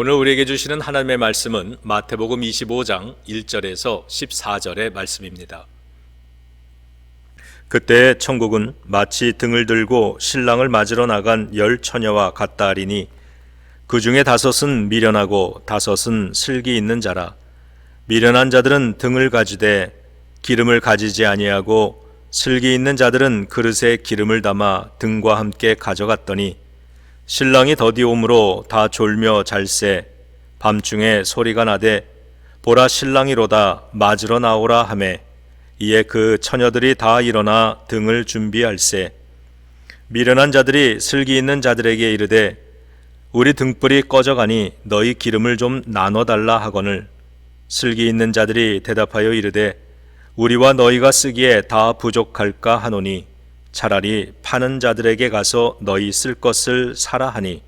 오늘 우리에게 주시는 하나님의 말씀은 마태복음 25장 1절에서 14절의 말씀입니다. 그때 천국은 마치 등을 들고 신랑을 맞으러 나간 열 처녀와 같다 하리니 그 중에 다섯은 미련하고 다섯은 슬기 있는 자라 미련한 자들은 등을 가지되 기름을 가지지 아니하고 슬기 있는 자들은 그릇에 기름을 담아 등과 함께 가져갔더니 신랑이 더디 오므로 다 졸며 잘새 밤중에 소리가 나되 보라 신랑이로다 맞으러 나오라 하매. 이에 그 처녀들이 다 일어나 등을 준비할세. 미련한 자들이 슬기 있는 자들에게 이르되 우리 등불이 꺼져가니 너희 기름을 좀 나눠 달라 하거늘. 슬기 있는 자들이 대답하여 이르되 우리와 너희가 쓰기에 다 부족할까 하노니 차라리 파는 자들에게 가서 너희 쓸 것을 사라 하니.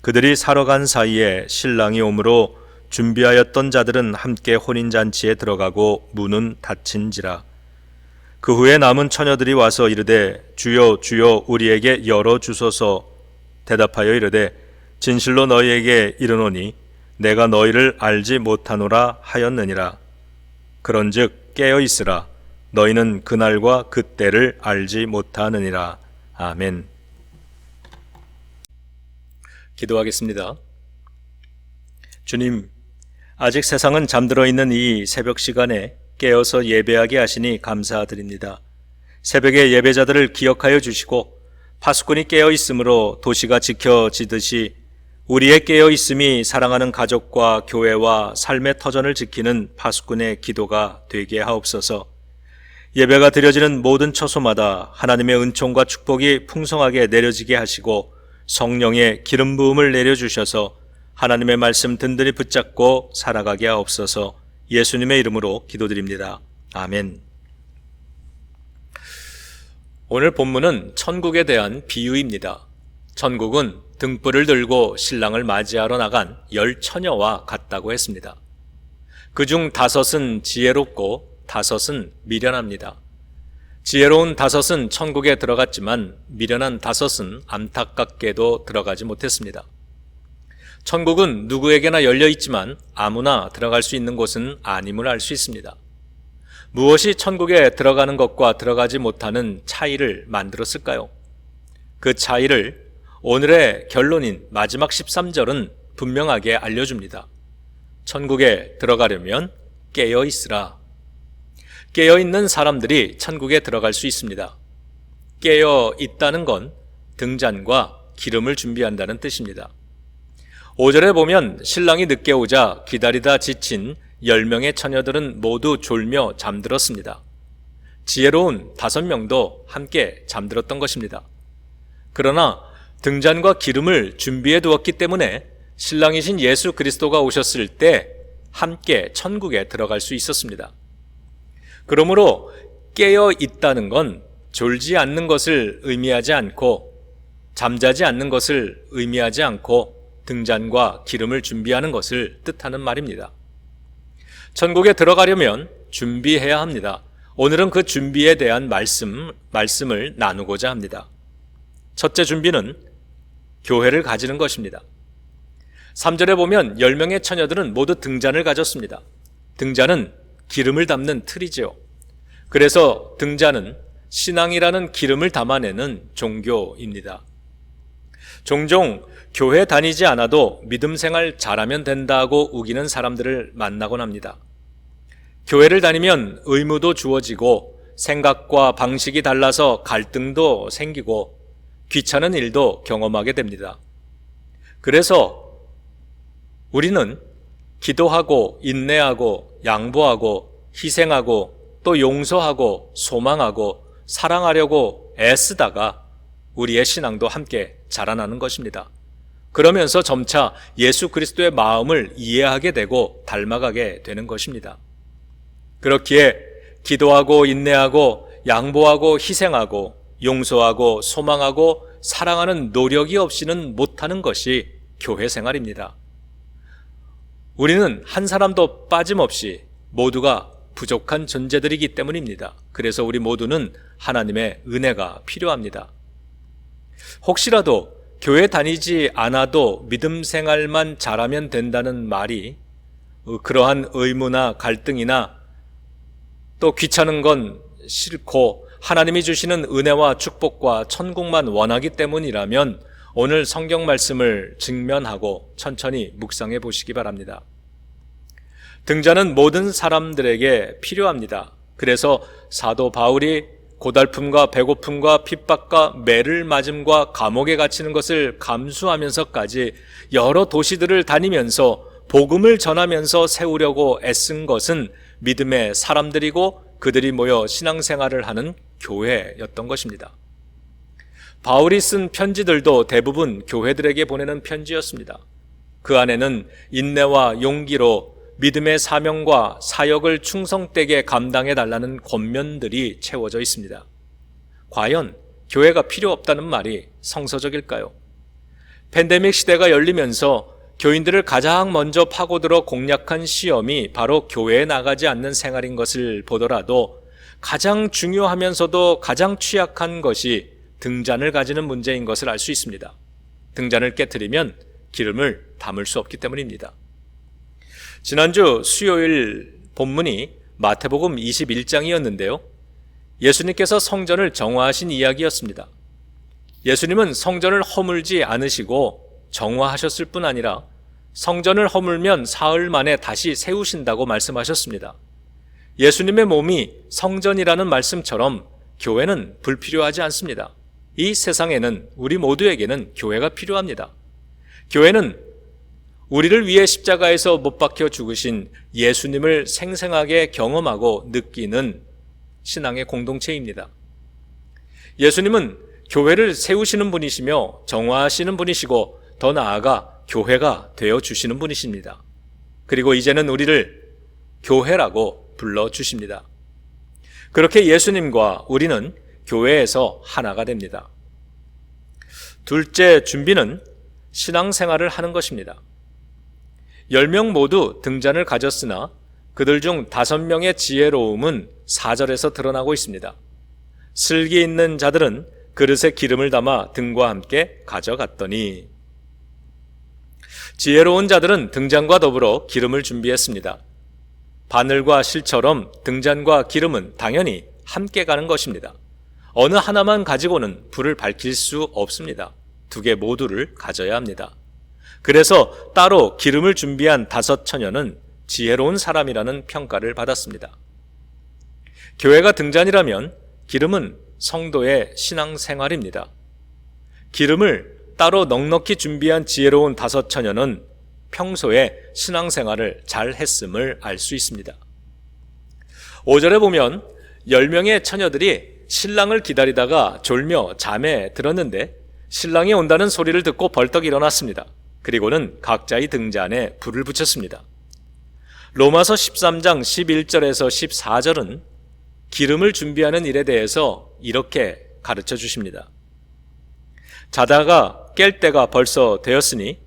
그들이 사러 간 사이에 신랑이 오므로 준비하였던 자들은 함께 혼인잔치에 들어가고 문은 닫힌지라. 그 후에 남은 처녀들이 와서 이르되 주여 주여 우리에게 열어 주소서. 대답하여 이르되 진실로 너희에게 이르노니 내가 너희를 알지 못하노라 하였느니라. 그런즉 깨어 있으라 너희는 그날과 그때를 알지 못하느니라 아멘 기도하겠습니다 주님 아직 세상은 잠들어 있는 이 새벽 시간에 깨어서 예배하게 하시니 감사드립니다. 새벽에 예배자들을 기억하여 주시고 파수꾼이 깨어 있으므로 도시가 지켜지듯이 우리의 깨어 있음이 사랑하는 가족과 교회와 삶의 터전을 지키는 파수꾼의 기도가 되게 하옵소서. 예배가 드려지는 모든 처소마다 하나님의 은총과 축복이 풍성하게 내려지게 하시고 성령의 기름 부음을 내려 주셔서 하나님의 말씀 든든히 붙잡고 살아가게 하옵소서 예수님의 이름으로 기도드립니다. 아멘. 오늘 본문은 천국에 대한 비유입니다. 천국은 등불을 들고 신랑을 맞이하러 나간 열 처녀와 같다고 했습니다. 그중 다섯은 지혜롭고 다섯은 미련합니다. 지혜로운 다섯은 천국에 들어갔지만 미련한 다섯은 안타깝게도 들어가지 못했습니다. 천국은 누구에게나 열려 있지만 아무나 들어갈 수 있는 곳은 아님을 알 수 있습니다. 무엇이 천국에 들어가는 것과 들어가지 못하는 차이를 만들었을까요? 그 차이를 오늘의 결론인 마지막 13절은 분명하게 알려줍니다. 천국에 들어가려면 깨어 있으라. 깨어 있는 사람들이 천국에 들어갈 수 있습니다. 깨어 있다는 건 등잔과 기름을 준비한다는 뜻입니다. 5절에 보면 신랑이 늦게 오자 기다리다 지친 10명의 처녀들은 모두 졸며 잠들었습니다. 지혜로운 5명도 함께 잠들었던 것입니다. 그러나 등잔과 기름을 준비해 두었기 때문에 신랑이신 예수 그리스도가 오셨을 때 함께 천국에 들어갈 수 있었습니다. 그러므로 깨어 있다는 건 졸지 않는 것을 의미하지 않고 잠자지 않는 것을 의미하지 않고 등잔과 기름을 준비하는 것을 뜻하는 말입니다. 천국에 들어가려면 준비해야 합니다. 오늘은 그 준비에 대한 말씀, 말씀을 나누고자 합니다. 첫째 준비는 교회를 가지는 것입니다. 3절에 보면 10명의 처녀들은 모두 등잔을 가졌습니다. 등잔은 기름을 담는 틀이지요. 그래서 등잔은 신앙이라는 기름을 담아내는 종교입니다. 종종 교회 다니지 않아도 믿음 생활 잘하면 된다고 우기는 사람들을 만나곤 합니다. 교회를 다니면 의무도 주어지고 생각과 방식이 달라서 갈등도 생기고 귀찮은 일도 경험하게 됩니다. 그래서 우리는 기도하고 인내하고 양보하고 희생하고 또 용서하고 소망하고 사랑하려고 애쓰다가 우리의 신앙도 함께 자라나는 것입니다. 그러면서 점차 예수 그리스도의 마음을 이해하게 되고 닮아가게 되는 것입니다. 그렇기에 기도하고 인내하고 양보하고 희생하고 용서하고 소망하고 사랑하는 노력이 없이는 못하는 것이 교회 생활입니다. 우리는 한 사람도 빠짐없이 모두가 부족한 존재들이기 때문입니다. 그래서 우리 모두는 하나님의 은혜가 필요합니다. 혹시라도 교회 다니지 않아도 믿음 생활만 잘하면 된다는 말이 어, 그러한 의무나 갈등이나 또 귀찮은 건 싫고 하나님이 주시는 은혜와 축복과 천국만 원하기 때문이라면 오늘 성경 말씀을 직면하고 천천히 묵상해 보시기 바랍니다. 등자는 모든 사람들에게 필요합니다. 그래서 사도 바울이 고달픔과 배고픔과 핍박과 매를 맞음과 감옥에 갇히는 것을 감수하면서까지 여러 도시들을 다니면서 복음을 전하면서 세우려고 애쓴 것은 믿음의 사람들이고 그들이 모여 신앙생활을 하는 교회였던 것입니다. 바울이 쓴 편지들도 대부분 교회들에게 보내는 편지였습니다. 그 안에는 인내와 용기로 믿음의 사명과 사역을 충성되게 감당해 달라는 권면들이 채워져 있습니다. 과연 교회가 필요 없다는 말이 성서적일까요? 팬데믹 시대가 열리면서 교인들을 가장 먼저 파고들어 공략한 시험이 바로 교회에 나가지 않는 생활인 것을 보더라도 가장 중요하면서도 가장 취약한 것이 등잔을 가지는 문제인 것을 알 수 있습니다. 등잔을 깨뜨리면 기름을 담을 수 없기 때문입니다. 지난주 수요일 본문이 마태복음 21장이었는데요. 예수님께서 성전을 정화하신 이야기였습니다. 예수님은 성전을 허물지 않으시고 정화하셨을 뿐 아니라 성전을 허물면 사흘 만에 다시 세우신다고 말씀하셨습니다. 예수님의 몸이 성전이라는 말씀처럼 교회는 불필요하지 않습니다. 이 세상에는 우리 모두에게는 교회가 필요합니다. 교회는 우리를 위해 십자가에서 못 박혀 죽으신 예수님을 생생하게 경험하고 느끼는 신앙의 공동체입니다. 예수님은 교회를 세우시는 분이시며 정화하시는 분이시고 더 나아가 교회가 되어 주시는 분이십니다. 그리고 이제는 우리를 교회라고 불러 주십니다. 그렇게 예수님과 우리는 교회에서 하나가 됩니다. 둘째 준비는 신앙생활을 하는 것입니다. 10명 모두 등잔을 가졌으나 그들 중 5명의 지혜로움은 4절에서 드러나고 있습니다. 슬기 있는 자들은 그릇에 기름을 담아 등과 함께 가져갔더니 지혜로운 자들은 등잔과 더불어 기름을 준비했습니다. 바늘과 실처럼 등잔과 기름은 당연히 함께 가는 것입니다. 어느 하나만 가지고는 불을 밝힐 수 없습니다. 두 개 모두를 가져야 합니다. 그래서 따로 기름을 준비한 다섯 처녀는 지혜로운 사람이라는 평가를 받았습니다. 교회가 등잔이라면 기름은 성도의 신앙 생활입니다. 기름을 따로 넉넉히 준비한 지혜로운 다섯 처녀는 평소에 신앙생활을 잘 했음을 알 수 있습니다. 5절에 보면 10명의 처녀들이 신랑을 기다리다가 졸며 잠에 들었는데 신랑이 온다는 소리를 듣고 벌떡 일어났습니다. 그리고는 각자의 등잔에 불을 붙였습니다. 로마서 13장 11절에서 14절은 기름을 준비하는 일에 대해서 이렇게 가르쳐 주십니다. 자다가 깰 때가 벌써 되었으니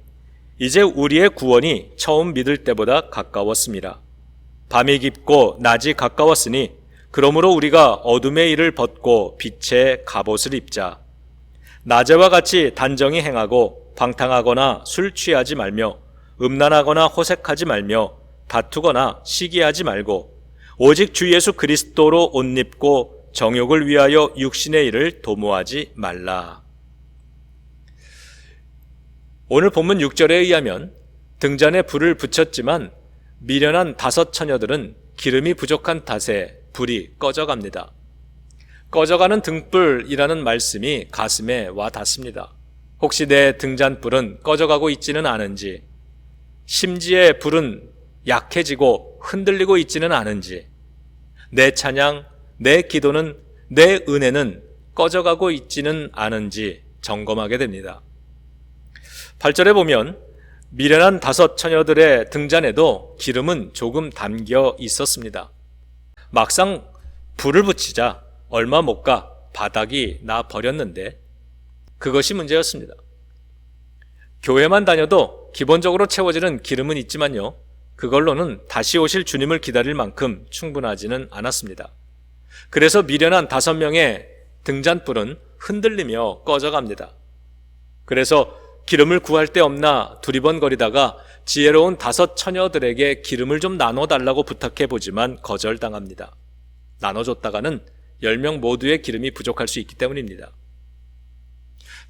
이제 우리의 구원이 처음 믿을 때보다 가까웠습니다. 밤이 깊고 낮이 가까웠으니 그러므로 우리가 어둠의 일을 벗고 빛의 갑옷을 입자. 낮에와 같이 단정히 행하고 방탕하거나 술 취하지 말며 음란하거나 호색하지 말며 다투거나 시기하지 말고 오직 주 예수 그리스도로 옷 입고 정욕을 위하여 육신의 일을 도모하지 말라. 오늘 본문 6절에 의하면 등잔에 불을 붙였지만 미련한 다섯 처녀들은 기름이 부족한 탓에 불이 꺼져갑니다. 꺼져가는 등불이라는 말씀이 가슴에 와 닿습니다. 혹시 내 등잔불은 꺼져가고 있지는 않은지, 심지의 불은 약해지고 흔들리고 있지는 않은지, 내 찬양, 내 기도는, 내 은혜는 꺼져가고 있지는 않은지 점검하게 됩니다. 8절에 보면 미련한 다섯 처녀들의 등잔에도 기름은 조금 담겨 있었습니다. 막상 불을 붙이자 얼마 못 가 바닥이 나 버렸는데 그것이 문제였습니다. 교회만 다녀도 기본적으로 채워지는 기름은 있지만요. 그걸로는 다시 오실 주님을 기다릴 만큼 충분하지는 않았습니다. 그래서 미련한 다섯 명의 등잔불은 흔들리며 꺼져갑니다. 그래서 기름을 구할 데 없나 두리번거리다가 지혜로운 다섯 처녀들에게 기름을 좀 나눠달라고 부탁해 보지만 거절당합니다. 나눠줬다가는 열명 모두의 기름이 부족할 수 있기 때문입니다.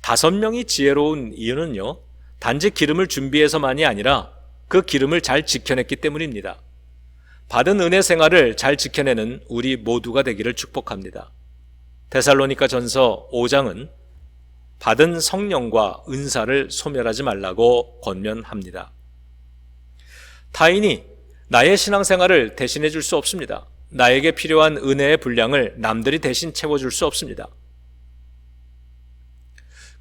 다섯 명이 지혜로운 이유는요, 단지 기름을 준비해서만이 아니라 그 기름을 잘 지켜냈기 때문입니다. 받은 은혜 생활을 잘 지켜내는 우리 모두가 되기를 축복합니다. 데살로니가 전서 5장은 받은 성령과 은사를 소멸하지 말라고 권면합니다. 타인이 나의 신앙생활을 대신해 줄 수 없습니다. 나에게 필요한 은혜의 분량을 남들이 대신 채워줄 수 없습니다.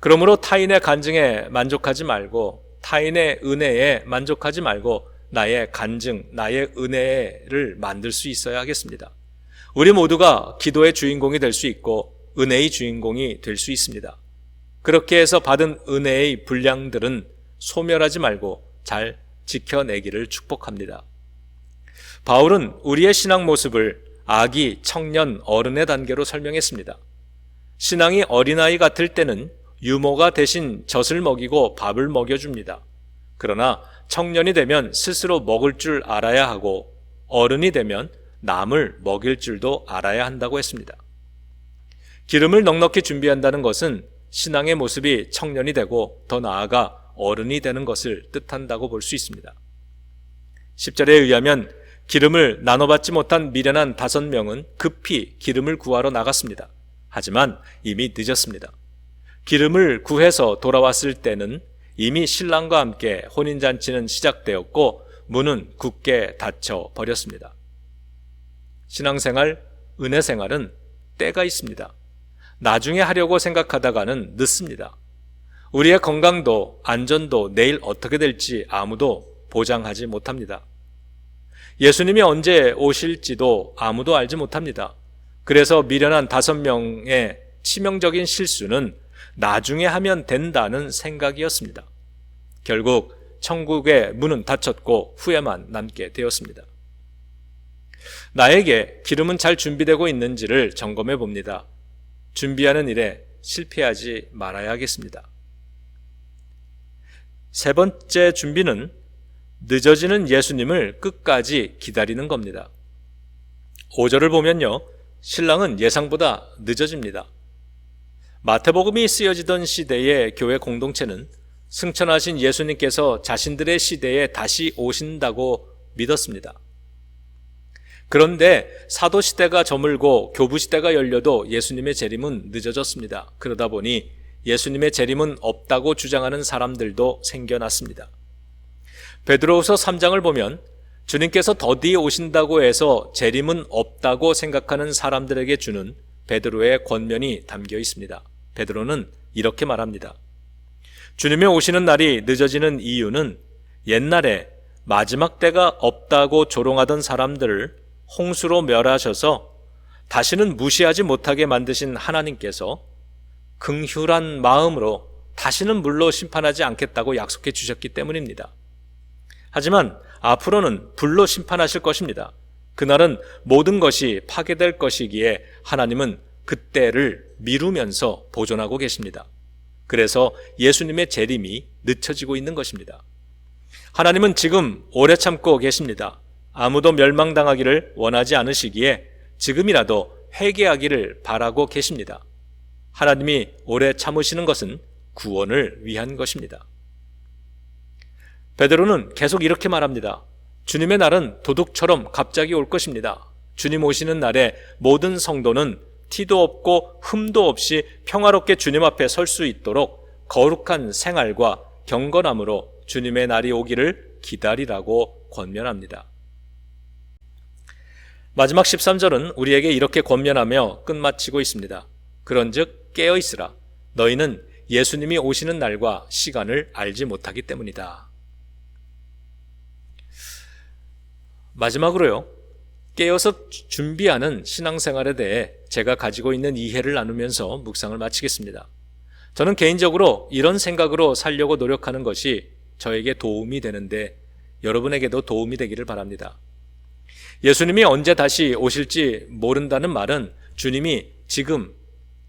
그러므로 타인의 간증에 만족하지 말고 타인의 은혜에 만족하지 말고 나의 간증, 나의 은혜를 만들 수 있어야 하겠습니다. 우리 모두가 기도의 주인공이 될 수 있고 은혜의 주인공이 될 수 있습니다. 그렇게 해서 받은 은혜의 분량들은 소멸하지 말고 잘 지켜내기를 축복합니다. 바울은 우리의 신앙 모습을 아기, 청년, 어른의 단계로 설명했습니다. 신앙이 어린아이 같을 때는 유모가 대신 젖을 먹이고 밥을 먹여줍니다. 그러나 청년이 되면 스스로 먹을 줄 알아야 하고 어른이 되면 남을 먹일 줄도 알아야 한다고 했습니다. 기름을 넉넉히 준비한다는 것은 신앙의 모습이 청년이 되고 더 나아가 어른이 되는 것을 뜻한다고 볼 수 있습니다. 10절에 의하면 기름을 나눠받지 못한 미련한 다섯 명은 급히 기름을 구하러 나갔습니다. 하지만 이미 늦었습니다. 기름을 구해서 돌아왔을 때는 이미 신랑과 함께 혼인잔치는 시작되었고 문은 굳게 닫혀 버렸습니다. 신앙생활, 은혜생활은 때가 있습니다. 나중에 하려고 생각하다가는 늦습니다. 우리의 건강도 안전도 내일 어떻게 될지 아무도 보장하지 못합니다. 예수님이 언제 오실지도 아무도 알지 못합니다. 그래서 미련한 다섯 명의 치명적인 실수는 나중에 하면 된다는 생각이었습니다. 결국 천국의 문은 닫혔고 후회만 남게 되었습니다. 나에게 기름은 잘 준비되고 있는지를 점검해 봅니다. 준비하는 일에 실패하지 말아야겠습니다. 세 번째 준비는 늦어지는 예수님을 끝까지 기다리는 겁니다. 5절을 보면요. 신랑은 예상보다 늦어집니다. 마태복음이 쓰여지던 시대의 교회 공동체는 승천하신 예수님께서 자신들의 시대에 다시 오신다고 믿었습니다. 그런데 사도 시대가 저물고 교부 시대가 열려도 예수님의 재림은 늦어졌습니다. 그러다 보니 예수님의 재림은 없다고 주장하는 사람들도 생겨났습니다. 베드로후서 3장을 보면 주님께서 더디 오신다고 해서 재림은 없다고 생각하는 사람들에게 주는 베드로의 권면이 담겨 있습니다. 베드로는 이렇게 말합니다. 주님의 오시는 날이 늦어지는 이유는 옛날에 마지막 때가 없다고 조롱하던 사람들을 홍수로 멸하셔서 다시는 무시하지 못하게 만드신 하나님께서 긍휼한 마음으로 다시는 물로 심판하지 않겠다고 약속해 주셨기 때문입니다. 하지만 앞으로는 불로 심판하실 것입니다. 그날은 모든 것이 파괴될 것이기에 하나님은 그때를 미루면서 보존하고 계십니다. 그래서 예수님의 재림이 늦춰지고 있는 것입니다. 하나님은 지금 오래 참고 계십니다. 아무도 멸망당하기를 원하지 않으시기에 지금이라도 회개하기를 바라고 계십니다. 하나님이 오래 참으시는 것은 구원을 위한 것입니다. 베드로는 계속 이렇게 말합니다. 주님의 날은 도둑처럼 갑자기 올 것입니다. 주님 오시는 날에 모든 성도는 티도 없고 흠도 없이 평화롭게 주님 앞에 설 수 있도록 거룩한 생활과 경건함으로 주님의 날이 오기를 기다리라고 권면합니다. 마지막 13절은 우리에게 이렇게 권면하며 끝마치고 있습니다. 그런즉 깨어 있으라 너희는 예수님이 오시는 날과 시간을 알지 못하기 때문이다. 마지막으로요. 깨어서 준비하는 신앙생활에 대해 제가 가지고 있는 이해를 나누면서 묵상을 마치겠습니다. 저는 개인적으로 이런 생각으로 살려고 노력하는 것이 저에게 도움이 되는데 여러분에게도 도움이 되기를 바랍니다. 예수님이 언제 다시 오실지 모른다는 말은 주님이 지금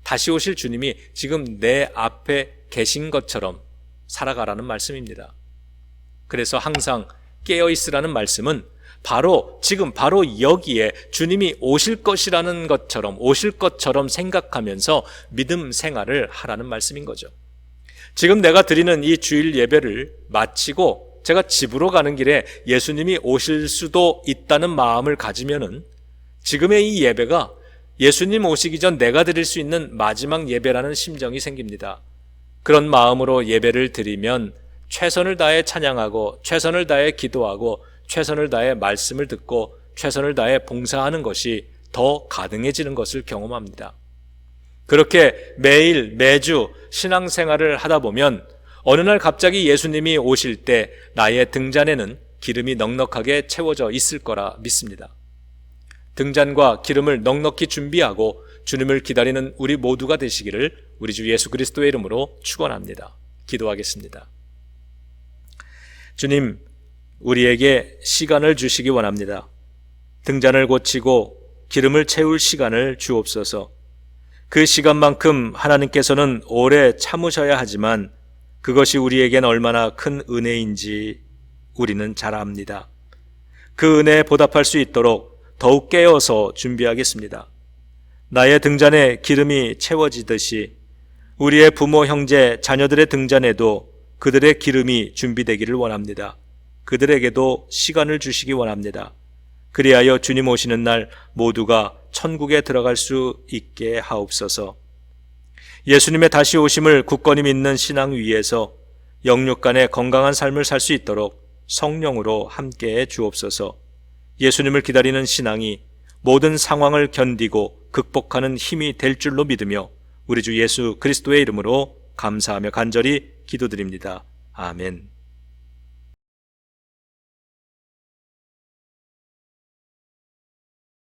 다시 오실 주님이 지금 내 앞에 계신 것처럼 살아가라는 말씀입니다. 그래서 항상 깨어 있으라는 말씀은 바로 지금 바로 여기에 주님이 오실 것이라는 것처럼 오실 것처럼 생각하면서 믿음 생활을 하라는 말씀인 거죠. 지금 내가 드리는 이 주일 예배를 마치고 제가 집으로 가는 길에 예수님이 오실 수도 있다는 마음을 가지면은 지금의 이 예배가 예수님 오시기 전 내가 드릴 수 있는 마지막 예배라는 심정이 생깁니다. 그런 마음으로 예배를 드리면 최선을 다해 찬양하고 최선을 다해 기도하고 최선을 다해 말씀을 듣고 최선을 다해 봉사하는 것이 더 가능해지는 것을 경험합니다. 그렇게 매일 매주 신앙생활을 하다 보면 어느 날 갑자기 예수님이 오실 때 나의 등잔에는 기름이 넉넉하게 채워져 있을 거라 믿습니다. 등잔과 기름을 넉넉히 준비하고 주님을 기다리는 우리 모두가 되시기를 우리 주 예수 그리스도의 이름으로 축원합니다. 기도하겠습니다. 주님, 우리에게 시간을 주시기 원합니다. 등잔을 고치고 기름을 채울 시간을 주옵소서. 그 시간만큼 하나님께서는 오래 참으셔야 하지만 그것이 우리에겐 얼마나 큰 은혜인지 우리는 잘 압니다. 그 은혜에 보답할 수 있도록 더욱 깨어서 준비하겠습니다. 나의 등잔에 기름이 채워지듯이 우리의 부모, 형제, 자녀들의 등잔에도 그들의 기름이 준비되기를 원합니다. 그들에게도 시간을 주시기 원합니다. 그리하여 주님 오시는 날 모두가 천국에 들어갈 수 있게 하옵소서. 예수님의 다시 오심을 굳건히 믿는 신앙 위에서 영육 간의 건강한 삶을 살 수 있도록 성령으로 함께해 주옵소서. 예수님을 기다리는 신앙이 모든 상황을 견디고 극복하는 힘이 될 줄로 믿으며 우리 주 예수 그리스도의 이름으로 감사하며 간절히 기도드립니다. 아멘.